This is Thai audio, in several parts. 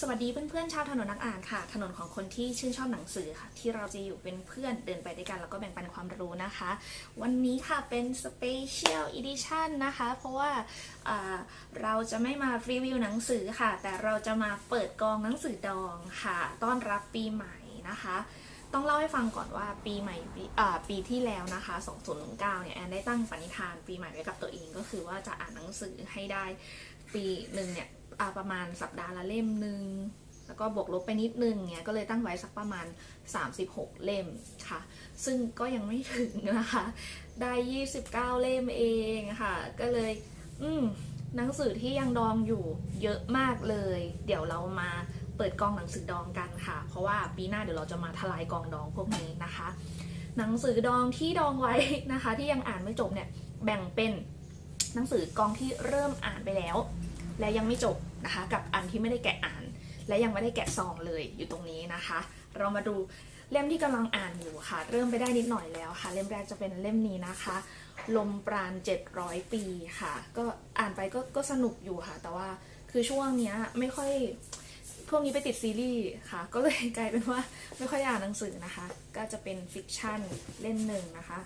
สวัสดีเพื่อนๆชาวถนนนักอ่านค่ะ ถนนของคนที่ชื่นชอบหนังสือค่ะ ที่เราจะอยู่เป็นเพื่อนเดินไปด้วยกัน แล้วก็แบ่งปันความรู้นะคะ วันนี้ค่ะเป็นสเปเชียลอีดิชันนะคะ เพราะว่าเราจะไม่มารีวิวหนังสือค่ะ แต่เราจะมาเปิดกองหนังสือดองค่ะ ต้อนรับปีใหม่นะคะ ต้องเล่าให้ฟังก่อนว่าปีใหม่ปีอ่าปีที่แล้วนะคะ 2019 เนี่ยแอนได้ตั้งปณิธานปีใหม่ไว้กับตัวเองก็คือว่าจะอ่านหนังสือให้ได้ปีหนึ่งเนี่ย ประมาณสัปดาห์ละเล่มหนึ่งแล้วก็บวกลบไปนิดนึงเนี่ยก็เลยตั้งไว้สักประมาณ 36 เล่มค่ะ ซึ่งก็ยังไม่ถึงนะคะ ได้ 29 เล่มเองค่ะ ก็เลย อืมหนังสือที่ยังดองอยู่เยอะมากเลย เดี๋ยวเรามาเปิดกองหนังสือดองกันค่ะ เพราะว่าปีหน้าเดี๋ยวเราจะมาทลายกองดองพวกนี้นะคะ หนังสือดองที่ดองไว้นะคะ ที่ยังอ่านไม่จบเนี่ยแบ่งเป็นหนังสือกองที่เริ่มอ่านไปแล้ว และยังไม่จบนะคะ กับอันที่ไม่ได้แกะอ่าน และยังไม่ได้แกะซองเลยอยู่ตรงนี้นะคะ เรามาดูเล่มที่กำลังอ่านอยู่ค่ะ เริ่มไปได้นิดหน่อยแล้วค่ะ เล่มแรกจะเป็นเล่มนี้นะคะ ลมปราณ 700 ปีค่ะ ก็อ่านไปก็ก็สนุกอยู่ค่ะ แต่ว่าคือช่วงเนี้ยไม่ค่อยพวกนี้ไปติดซีรีส์ค่ะ ก็เลยกลายเป็นว่าไม่ค่อยอ่านหนังสือนะคะ ก็จะเป็นฟิกชันเล่มหนึ่งนะคะ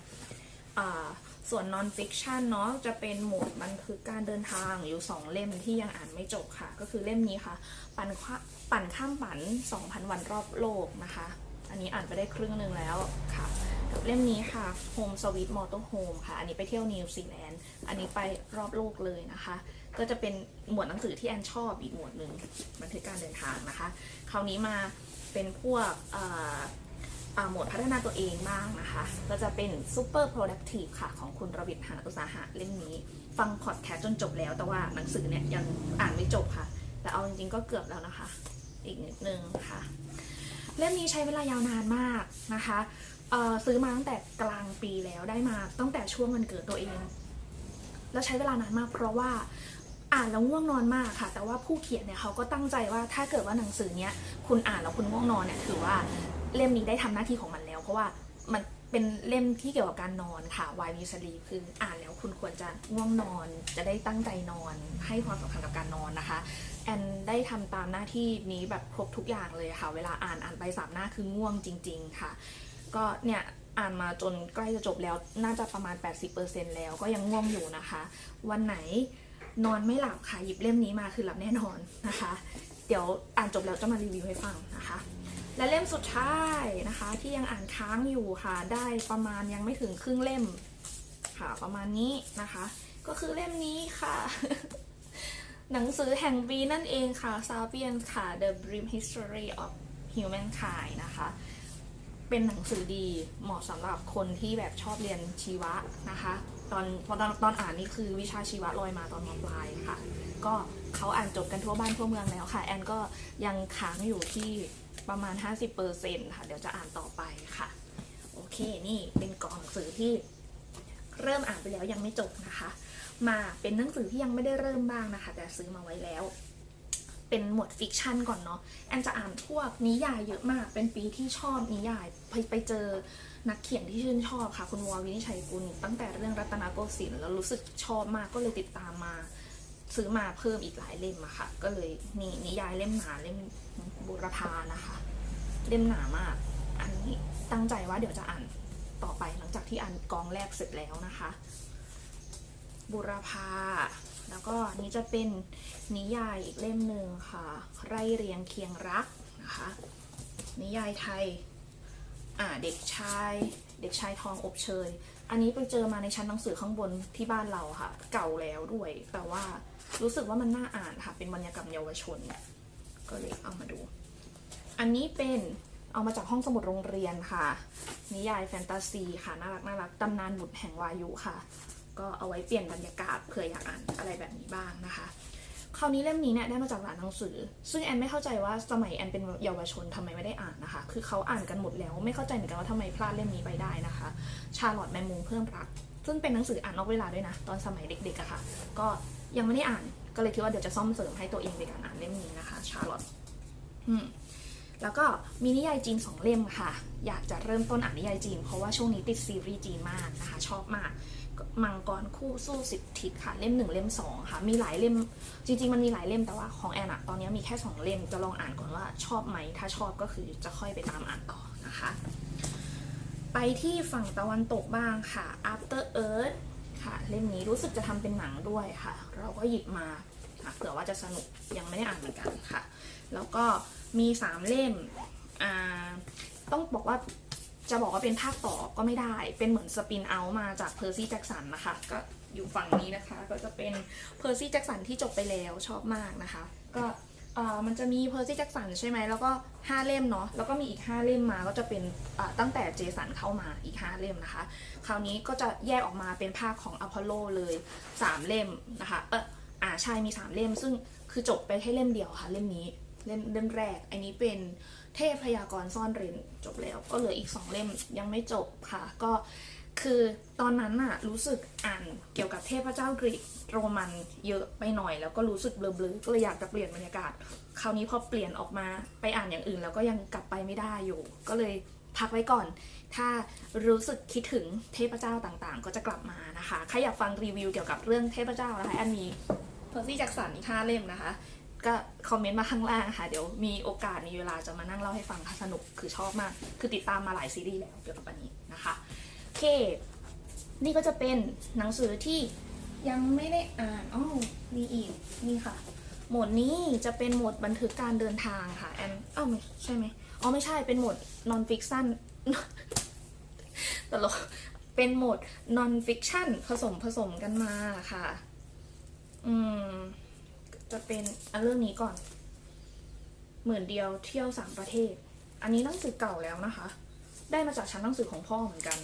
ส่วนนอนฟิกชันเนาะจะเป็นหมวดบันทึกการเดินทางอยู่ 2 เล่มที่ยังอ่านไม่จบค่ะ ก็คือเล่มนี้ค่ะ ปั่นข้าปั่นข้ามฝัน2,000 วันรอบโลกนะคะ อันนี้อ่านไปได้ครึ่งหนึ่งแล้วค่ะ กับเล่มนี้ค่ะ Home Sweet Motorhome ค่ะ อันนี้ไปเที่ยวนิวซีแลนด์อันนี้ไปรอบโลกเลยนะคะ ก็จะเป็นหมวดหนังสือที่แอนชอบอีกหมวดหนึ่งบันทึกการเดินทางนะคะ คราวนี้มาเป็นพวก เอ่ออ่าหมวดพัฒนาตัวเองบ้างนะคะ ก็จะเป็น Super Productive ค่ะ ของคุณระวิทย์หาอุตสาหะเล่มนี้ ฟังพอดแคสต์จนจบแล้ว แต่ว่าหนังสือเนี่ยยังอ่านไม่จบค่ะ แต่เอาจริงๆก็เกือบแล้วนะคะ อีกนิดนึงค่ะ เล่มนี้ใช้เวลายาวนานมากนะคะซื้อมาตั้งแต่กลางปีแล้วได้มาตั้งแต่ช่วงวันเกิดตัวเอง แล้วใช้เวลานานมากเพราะว่าอ่านแล้วง่วงนอนมากค่ะ แต่ว่าผู้เขียนเนี่ยเขาก็ตั้งใจว่าถ้าเกิดว่าหนังสือเนี้ยคุณอ่านแล้วคุณง่วงนอนเนี่ยถือว่า เล่มนี้ได้ทำหน้าที่ของมันแล้ว เพราะว่ามันเป็นเล่มที่เกี่ยวกับการนอนค่ะ Why We Sleep คืออ่านแล้วคุณควรจะง่วงนอนจะได้ตั้งใจนอนให้ความสำคัญกับการนอนนะคะ แอนได้ทำตามหน้าที่นี้แบบครบทุกอย่างเลยค่ะ เวลาอ่านอ่านไปสามหน้าคือง่วงจริง ๆ ค่ะ ก็เนี่ยอ่านมาจนใกล้จะจบแล้วน่าจะประมาณ 80%แล้วก็ยังง่วงอยู่นะคะ วันไหนนอนไม่หลับค่ะหยิบเล่มนี้มาคือหลับแน่นอนนะคะ เดี๋ยวอ่านจบแล้วจะมารีวิวให้ฟังนะคะ และเล่มสุดท้ายนะคะ ที่ยังอ่านค้างอยู่ค่ะ ได้ประมาณยังไม่ถึงครึ่งเล่มค่ะประมาณนี้นะคะ ก็คือเล่มนี้ค่ะ หนังสือแห่งปีนั่นเองค่ะ Sapiens ค่ะ The Brief History of Humankind นะคะ เป็นหนังสือดีเหมาะสำหรับคนที่แบบชอบเรียนชีวะนะคะ ตอนพอตอนตอนอ่านนี่คือวิชาชีวะลอยมาตอนมปลายค่ะ ก็เขาอ่านจบกันทั่วบ้านทั่วเมืองแล้วค่ะ แอนก็ยังค้างอยู่ที่ ประมาณ 50%ค่ะ เดี๋ยวจะอ่านต่อไปค่ะ โอเค นี่เป็นกล่องหนังสือที่เริ่มอ่านไปแล้วยังไม่จบนะคะ มาเป็นหนังสือที่ยังไม่ได้เริ่มบ้างนะคะ แต่ซื้อมาไว้แล้ว เป็นหมวดฟิกชันก่อนเนาะแอนจะอ่านพวกนิยายเยอะมาก เป็นปีที่ชอบนิยายไปไปเจอนักเขียนที่ชื่นชอบค่ะ คุณวอวินิจฉัยกุลตั้งแต่เรื่องรัตนโกสินทร์แล้วรู้สึกชอบมากก็เลยติดตามมา ซื้อมาเพิ่มอีกหลายเล่มอะค่ะ ก็เลยนี่นิยายเล่มหนาเล่มบุรพานะคะ เล่มหนามาก อันนี้ตั้งใจว่าเดี๋ยวจะอ่านต่อไปหลังจากที่อ่านกองแรกเสร็จแล้วนะคะ บุรพา แล้วก็นนี้จะเป็นนิยายอีกเล่มหนึ่งค่ะ ไร่เรียงเคียงรักนะคะ นิยายไทย อ่าเด็กชาย เด็กชายทองอบเชย อันนี้ไปเจอมาในชั้นหนังสือข้างบนที่บ้านเราค่ะ เก่าแล้วด้วย แต่ว่า รู้สึกว่ามันน่าอ่านค่ะ เป็นบรรยากาศเยาวชน ก็เลยเอามาดู อันนี้เป็นเอามาจากห้องสมุดโรงเรียนค่ะ นิยายแฟนตาซีค่ะ น่ารักน่ารักตำนานบุตรแห่งวายุค่ะ ก็เอาไว้เปลี่ยนบรรยากาศเผื่ออยากอ่านอะไรแบบนี้บ้างนะคะคราวนี้เล่มนี้เนี่ยได้มาจากร้านหนังสือ ซึ่งแอนไม่เข้าใจว่าสมัยแอนเป็นเยาวชนทำไมไม่ได้อ่านนะคะ คือเขาอ่านกันหมดแล้ว ไม่เข้าใจเหมือนกันว่าทำไมพลาดเล่มนี้ไปได้นะคะ ชาลอตแมนมุมเพิ่มรัก ซึ่งเป็นหนังสืออ่านนอกเวลาด้วยนะ ตอนสมัยเด็กๆอะค่ะ ก็ ยังไม่ได้อ่านก็เลยคิดว่าเดี๋ยวจะซ่อมเสริมให้ตัวเองในการอ่านเล่มนี้นะคะชาลอตแล้วก็มีนิยายจีนสองเล่มค่ะ อยากจะเริ่มต้นอ่านนิยายจีน เพราะว่าช่วงนี้ติดซีรีส์จีนมากนะคะ ชอบมาก มังกรคู่สู้สิบทิศค่ะ เล่มหนึ่งเล่มสองค่ะ มีหลายเล่ม จริงๆ มันมีหลายเล่มแต่ว่าของแอนอะตอนนี้มีแค่สองเล่มจะลองอ่านก่อนว่าชอบไหม ถ้าชอบก็คือจะค่อยไปตามอ่านต่อนะคะ ไปที่ฝั่งตะวันตกบ้างค่ะ After Earth ค่ะ เล่มนี้รู้สึกจะทำเป็นหนังด้วยค่ะ เราก็หยิบมาค่ะเผื่อว่าจะสนุกยังไม่ได้อ่านเหมือนกันค่ะ แล้วก็มีสามเล่มอ่าต้องบอกว่าจะบอกว่าเป็นภาคต่อก็ไม่ได้ เป็นเหมือนสปินเอามาจากเพอร์ซี่แจ็กสันนะคะ ก็อยู่ฝั่งนี้นะคะ ก็จะเป็นเพอร์ซี่แจ็กสันที่จบไปแล้วชอบมากนะคะ ก็ เอ่อมันจะมีเพอร์ซี่แจ็กสันใช่ไหมแล้วก็ 5 เล่มเนาะแล้วก็มีอีก 5 เล่มมาก็จะเป็นตั้งแต่เจสันเข้ามาอีก 5 เล่มนะคะ คราวนี้ก็จะแยกออกมาเป็นภาคของอพอลโลเลย 3 เล่มนะคะเอออ่าใช่มี 3 เล่ม ซึ่งคือจบไปแค่เล่มเดียวค่ะเล่มนี้เล่มเล่มแรก อันนี้เป็นเทพพยากรซ่อนเร้นจบแล้ว ก็เหลืออีก 2 เล่มยังไม่จบค่ะ ก็ คือตอนนั้นน่ะรู้สึกอ่านเกี่ยวกับเทพเจ้ากรีกโรมันเยอะไปหน่อย แล้วก็รู้สึกเบลอๆก็เลยอยากจะเปลี่ยนบรรยากาศ คราวนี้พอเปลี่ยนออกมาไปอ่านอย่างอื่น แล้วก็ยังกลับไปไม่ได้อยู่ ก็เลยพักไว้ก่อน ถ้ารู้สึกคิดถึงเทพเจ้าต่างๆ ก็จะกลับมานะคะใครอยากฟังรีวิวเกี่ยวกับเรื่องเทพเจ้านะคะอันมีเพอร์ซี่แจ็คสันอีกห้าเล่มนะคะ ก็คอมเมนต์มาข้างล่างค่ะ เดี๋ยวมีโอกาสมีเวลาจะมานั่งเล่าให้ฟังค่ะสนุกคือชอบมาก คือติดตามมาหลายซีรีส์แล้วเกี่ยวกับอันนี้ เค นี่ก็จะเป็นหนังสือที่ยังไม่ได้อ่านอ๋อมีอีก นี่ค่ะโหมดนี้จะเป็นโหมดบันทึกการเดินทางค่ะแอนอ้าวไม่ใช่ไหมอ๋อไม่ใช่เป็นโหมด non fiction ตลกเป็นโหมด non fiction ผสมผสมกันมาค่ะ อืม จะเป็นอันเรื่องนี้ก่อน หมื่นเดียวเที่ยวสามประเทศ อันนี้หนังสือเก่าแล้วนะคะ ได้มาจากชั้นหนังสือของพ่อเหมือนกัน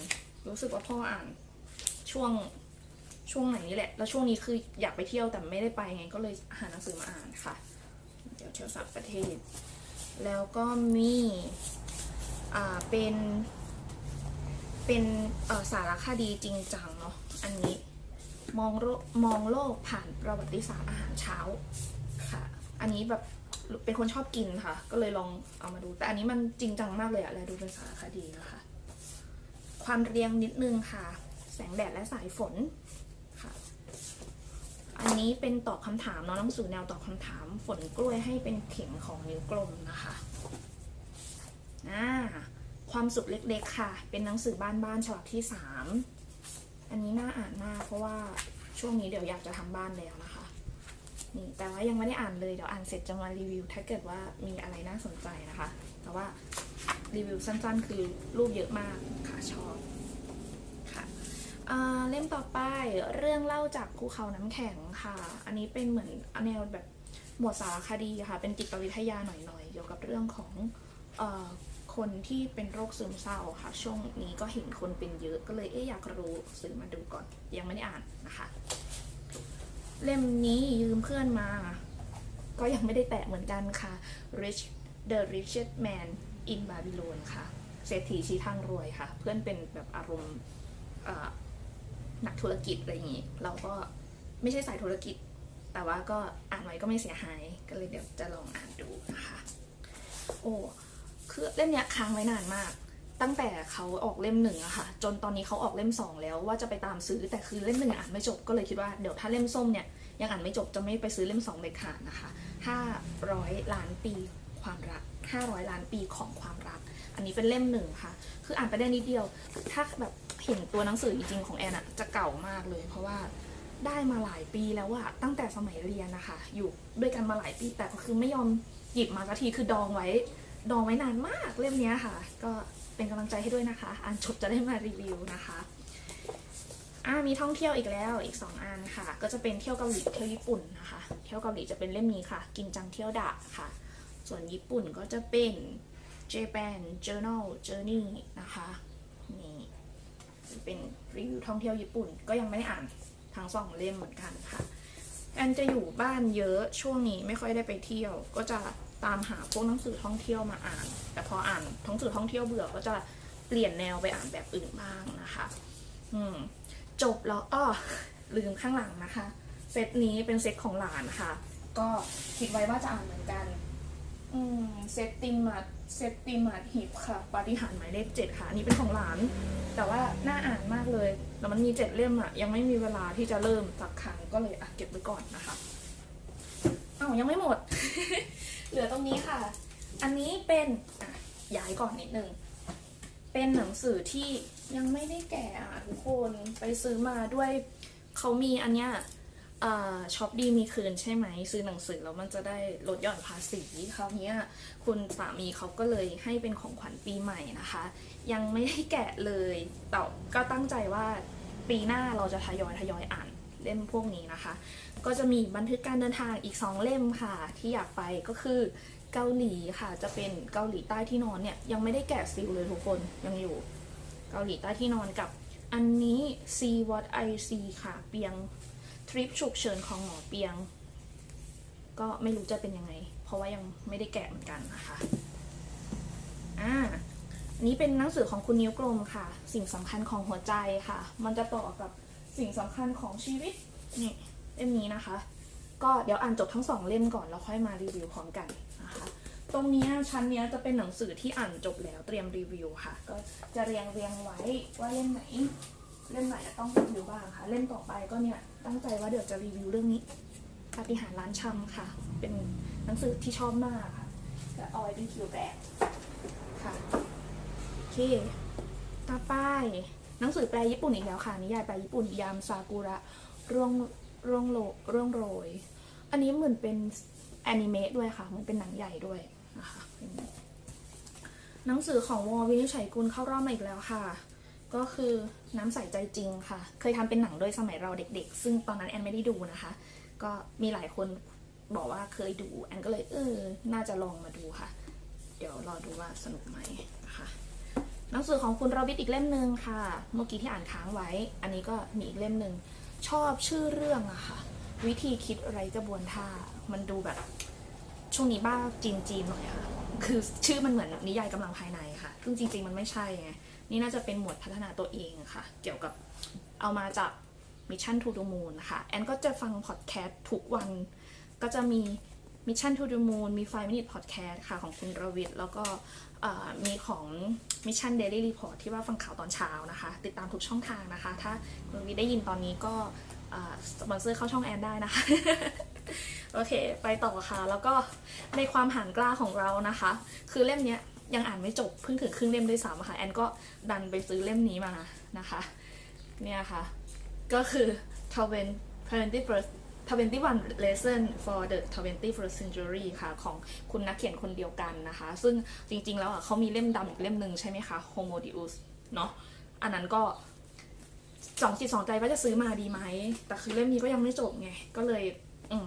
รู้สึกว่าพ่ออ่านช่วงช่วงไหนนี่แหละ แล้วช่วงนี้คืออยากไปเที่ยวแต่ไม่ได้ไปไง ก็เลยหาหนังสือมาอ่านค่ะ เดี๋ยวเที่ยวสามประเทศ แล้วก็มีอ่าเป็นเป็นอ่อสารคดีจริงจังเนาะ อันนี้มองโลกมองโลกผ่านประวัติศาสตร์อาหารเช้าค่ะ อันนี้แบบเป็นคนชอบกินค่ะ ก็เลยลองเอามาดู แต่อันนี้มันจริงจังมากเลยอะแล้วดูเป็นสารคดีนะคะ ความเรียงนิดนึงค่ะ แสงแดดและสายฝนค่ะ อันนี้เป็นตอบคำถามเนาะหนังสือแนวตอบคำถามฝนกล้วยให้เป็นเข็มของนิ้วกลมนะคะอ่าความสุขเล็กๆค่ะ เป็นหนังสือบ้านบ้านๆฉบับที่สามอันนี้น่าอ่านมากเพราะว่าช่วงนี้เดี๋ยวอยากจะทำบ้านแล้วนะคะ นี่แต่ว่ายังไม่ได้อ่านเลยเดี๋ยวอ่านเสร็จจะมารีวิว ถ้าเกิดว่ามีอะไรน่าสนใจนะคะ แต่ว่า รีวิวสั้นๆ คือรูปเยอะมากค่ะชอบค่ะเล่มต่อไปเรื่องเล่าจากภูเขาน้ำแข็งค่ะ อันนี้เป็นเหมือนแนวแบบหมวดสารคดีค่ะ เป็นจิตวิทยาหน่อยๆ เกี่ยวกับเรื่องของออคนที่เป็นโรคซึมเศร้าค่ะ ช่วงนี้ก็เห็นคนเป็นเยอะก็เลยเอ๊ะอยากรู้ซื้อมาดูก่อน ยังไม่ได้อ่านนะคะ เล่มนี้ยืมเพื่อนมา ก็ยังไม่ได้แตะเหมือนกันค่ะ Rich the Richest Man in Babylon ค่ะเศรษฐีชี้ทางรวยค่ะ เพื่อนเป็นแบบอารมณ์นักธุรกิจอะไรอย่างนี้ เราก็ไม่ใช่สายธุรกิจ แต่ว่าก็อ่านไว้ก็ไม่เสียหาย ก็เลยเดี๋ยวจะลองอ่านดูนะคะ โอ้คือเล่มเนี้ยค้างไว้นานมาก ตั้งแต่เขาออกเล่มหนึ่งอะค่ะ จนตอนนี้เขาออกเล่มสองแล้วว่าจะไปตามซื้อ แต่คือเล่มหนึ่งอ่านไม่จบ ก็เลยคิดว่าเดี๋ยวถ้าเล่มส้มเนี่ยยังอ่านไม่จบจะไม่ไปซื้อเล่มสองเด็ดขาดนะคะห้าร้อยล้านปี ความรักห้าร้อยล้านปีของความรัก อันนี้เป็นเล่มหนึ่งค่ะ คืออ่านไปได้นิดเดียว ถ้าแบบเห็นตัวหนังสือจริงๆของแอนอะจะเก่ามากเลย เพราะว่าได้มาหลายปีแล้วอะตั้งแต่สมัยเรียนนะคะ อยู่ด้วยกันมาหลายปีแต่ก็คือไม่ยอมหยิบมาสักทีคือดองไว้ ดองไว้นานมากเล่มนี้ค่ะ ก็เป็นกำลังใจให้ด้วยนะคะ อ่านจบจะได้มารีวิวนะคะอ่ามีท่องเที่ยวอีกแล้วอีกสองอันค่ะ ก็จะเป็นเที่ยวเกาหลีเที่ยวญี่ปุ่นนะคะ เที่ยวเกาหลีจะเป็นเล่มนี้ค่ะ กินจังเที่ยวดะค่ะ ส่วนญี่ปุ่นก็จะเป็น Japan Journal Journey นะคะนี่เป็นรีวิวท่องเที่ยวญี่ปุ่นก็ยังไม่ได้อ่านทั้งสองเล่มเหมือนกันค่ะแอนจะอยู่บ้านเยอะช่วงนี้ไม่ค่อยได้ไปเที่ยว ก็จะตามหาพวกหนังสือท่องเที่ยวมาอ่าน แต่พออ่านหนังสือท่องเที่ยวเบื่อก็จะเปลี่ยนแนวไปอ่านแบบอื่นบ้างนะคะ อืมจบแล้วอ้อลืมข้างหลังนะคะ เซตนี้เป็นเซตของหลานค่ะ ก็คิดไว้ว่าจะอ่านเหมือนกัน อืมเซตติมาดเซตติมาดฮิปค่ะ ปาฏิหาริย์หมายเลขเจ็ดค่ะ อันนี้เป็นของหลาน แต่ว่าน่าอ่านมากเลยแล้วมันมีเจ็ดเล่มอะยังไม่มีเวลาที่จะเริ่มสักครั้งก็เลยอะเก็บไว้ก่อนนะคะอ้าวยังไม่หมด เหลือตรงนี้ค่ะ อันนี้เป็นอะย้ายก่อนนิดนึง เป็นหนังสือที่ยังไม่ได้แกะอะทุกคนไปซื้อมาด้วยเขามีอันเนี้ย ช็อปดีมีคืนใช่ไหม ซื้อหนังสือแล้วมันจะได้ลดหย่อนภาษีคราวนี้คุณสามีเขาก็เลยให้เป็นของขวัญปีใหม่นะคะ ยังไม่ได้แกะเลยแต่ก็ตั้งใจว่าปีหน้าเราจะทยอยทยอยอ่านเล่มพวกนี้นะคะ ก็จะมีบันทึกการเดินทางอีก 2 เล่มค่ะ ที่อยากไปก็คือเกาหลีค่ะ จะเป็นเกาหลีใต้ที่นอนเนี่ยยังไม่ได้แกะซีลเลยทุกคนยังอยู่ เกาหลีใต้ที่นอนกับอันนี้ See What I See ค่ะเปียง ทริปฉุกเฉินของหมอเปียง ก็ไม่รู้จะเป็นยังไง เพราะว่ายังไม่ได้แกะเหมือนกันนะคะอ่าอันนี้เป็นหนังสือของคุณนิ้วกลมค่ะ สิ่งสำคัญของหัวใจค่ะ มันจะต่อกับสิ่งสำคัญของชีวิตนี่เล่มนี้นะคะ ก็เดี๋ยวอ่านจบทั้งสองเล่มก่อนแล้วค่อยมารีวิวพร้อมกันนะคะตรงนี้ชั้นนี้จะเป็นหนังสือที่อ่านจบแล้วเตรียมรีวิวค่ะ ก็จะเรียงเรียงไว้ว่าเล่มไหน เล่มไหนต้องรีวิวบ้างค่ะ เล่มต่อไปก็เนี่ยตั้งใจว่าเดี๋ยวจะรีวิวเรื่องนี้ปาฏิหารร้านชำค่ะ เป็นหนังสือที่ชอบมากค่ะจะเอาไว้เป็นคิวแบกค่ะโอเคต่อไปหนังสือแปลญี่ปุ่นอีกแล้วค่ะนิยายแปลญี่ปุ่นยามซากุระร่วงร่วงโรร่วงโรย อันนี้เหมือนเป็นแอนิเมะด้วยค่ะเหมันเป็นหนังใหญ่ด้วยนะคะหนังสือของวอวินิจฉัยกุลเข้ารอบมาอีกแล้วค่ะ ก็คือน้ำใสใจจริงค่ะ เคยทำเป็นหนังด้วยสมัยเราเด็กๆ ซึ่งตอนนั้นแอนไม่ได้ดูนะคะ ก็มีหลายคนบอกว่าเคยดูแอนก็เลยเออ น่าจะลองมาดูค่ะ เดี๋ยวรอดูว่าสนุกไหมนะคะหนังสือของคุณรวิทอีกเล่มหนึ่งค่ะ เมื่อกี้ที่อ่านค้างไว้ อันนี้ก็มีอีกเล่มหนึ่งชอบชื่อเรื่องอะค่ะ วิธีคิดไรกระบวนท่า มันดูแบบช่วงนี้บ้าจีนจีนๆหน่อยค่ะ คือชื่อมันเหมือนนิยายกำลังภายในค่ะ ซึ่งจริง ๆ มันไม่ใช่ไง นี่น่าจะเป็นหมวดพัฒนาตัวเองค่ะ เกี่ยวกับเอามาจาก Mission to the Moon นะคะแอนก็จะฟังพอดแคสต์ทุกวัน ก็จะมี Mission to the Moon มี5 Minute Podcast ค่ะของคุณรวิทย์แล้วก็มีของ Mission Daily Report ที่ว่าฟังข่าวตอนเช้านะคะ ติดตามทุกช่องทางนะคะ ถ้าคุณวิทย์ได้ยินตอนนี้ก็สปอนเซอร์เข้าช่องแอนได้นะคะ โอเค ไปต่อค่ะ แล้วก็ในความหันกล้าของเรานะคะ คือเล่มเนี้ย ยังอ่านไม่จบเพิ่งถึงครึ่งเล่มด้วยซ้ำค่ะแอนก็ดันไปซื้อเล่มนี้มานะคะ เนี่ยค่ะ ก็คือ21 21 lesson for the 21st century ค่ะ ของคุณนักเขียนคนเดียวกันนะคะ ซึ่งจริงๆแล้วอะเขามีเล่มดำอีกเล่มหนึ่งใช่ไหมคะ Homo Deus เนาะอันนั้นก็สองจิตสองใจว่าจะซื้อมาดีไหม แต่คือเล่มนี้ก็ยังไม่จบไง ก็เลย อืม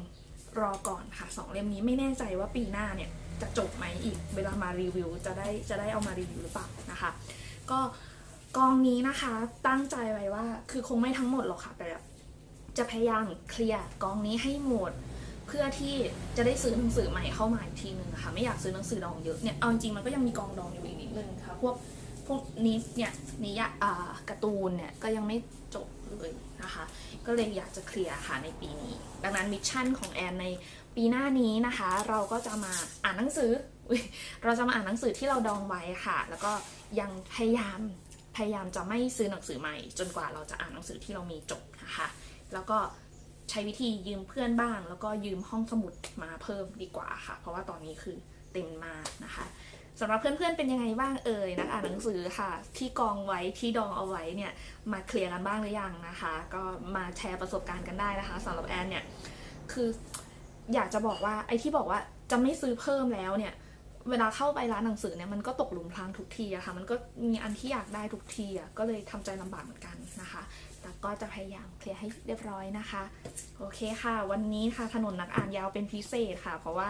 รอก่อนค่ะสองเล่มนี้ไม่แน่ใจว่าปีหน้าเนี่ย จะจบไหมอีก เวลามารีวิว จะได้จะได้เอามารีวิวหรือเปล่านะคะ ก็กองนี้นะคะตั้งใจไว้ว่าคือคงไม่ทั้งหมดหรอกค่ะแต่แบบจะพยายามเคลียร์กองนี้ให้หมด เพื่อที่จะได้ซื้อหนังสือใหม่เข้ามาอีกทีนึงนะคะไม่อยากซื้อหนังสือดองเยอะเนี่ยเอาจริงมันก็ยังมีกองดองอยู่อีกนิดนึงค่ะพวกพวกนี้เนี่ยนิยายอ่าการ์ตูนเนี่ยก็ยังไม่จบเลยนะคะ ก็เลยอยากจะเคลียร์ค่ะในปีนี้ ดังนั้นมิชชั่นของแอนใน ปีหน้านี้นะคะ เราก็จะมาอ่านหนังสือ เราจะมาอ่านหนังสือที่เราดองไว้ค่ะ แล้วก็ยังพยายามพยายามจะไม่ซื้อหนังสือใหม่ จนกว่าเราจะอ่านหนังสือที่เรามีจบนะคะ แล้วก็ใช้วิธียืมเพื่อนบ้าง แล้วก็ยืมห้องสมุดมาเพิ่มดีกว่าค่ะ เพราะว่าตอนนี้คือเต็มมากนะคะสำหรับเพื่อนๆเป็นยังไงบ้างเอ่ยนักอ่านหนังสือค่ะ ที่กองไว้ที่ดองเอาไว้เนี่ยมาเคลียร์กันบ้างหรือยังนะคะ ก็มาแชร์ประสบการณ์กันได้นะคะสำหรับแอนเนี่ยคือ อยากจะบอกว่าไอ้ที่บอกว่าจะไม่ซื้อเพิ่มแล้วเนี่ย เวลาเข้าไปร้านหนังสือเนี่ยมันก็ตกหลุมพรางทุกทีอะค่ะ มันก็มีอันที่อยากได้ทุกทีอะก็เลยทำใจลำบากเหมือนกันนะคะ แต่ก็จะพยายามเคลียร์ให้เรียบร้อยนะคะ โอเคค่ะ วันนี้ค่ะถนนนักอ่านยาวเป็นพิเศษค่ะ เพราะว่า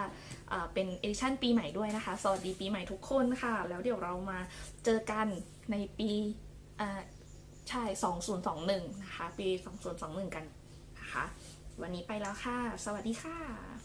เป็นเอดิชั่นปีใหม่ด้วยนะคะ สวัสดีปีใหม่ทุกคนค่ะ แล้วเดี๋ยวเรามาเจอกันในปีอ่าใช่ 2021 นะคะ ปี 2021 กันนะคะ วันนี้ไปแล้วค่ะ สวัสดีค่ะ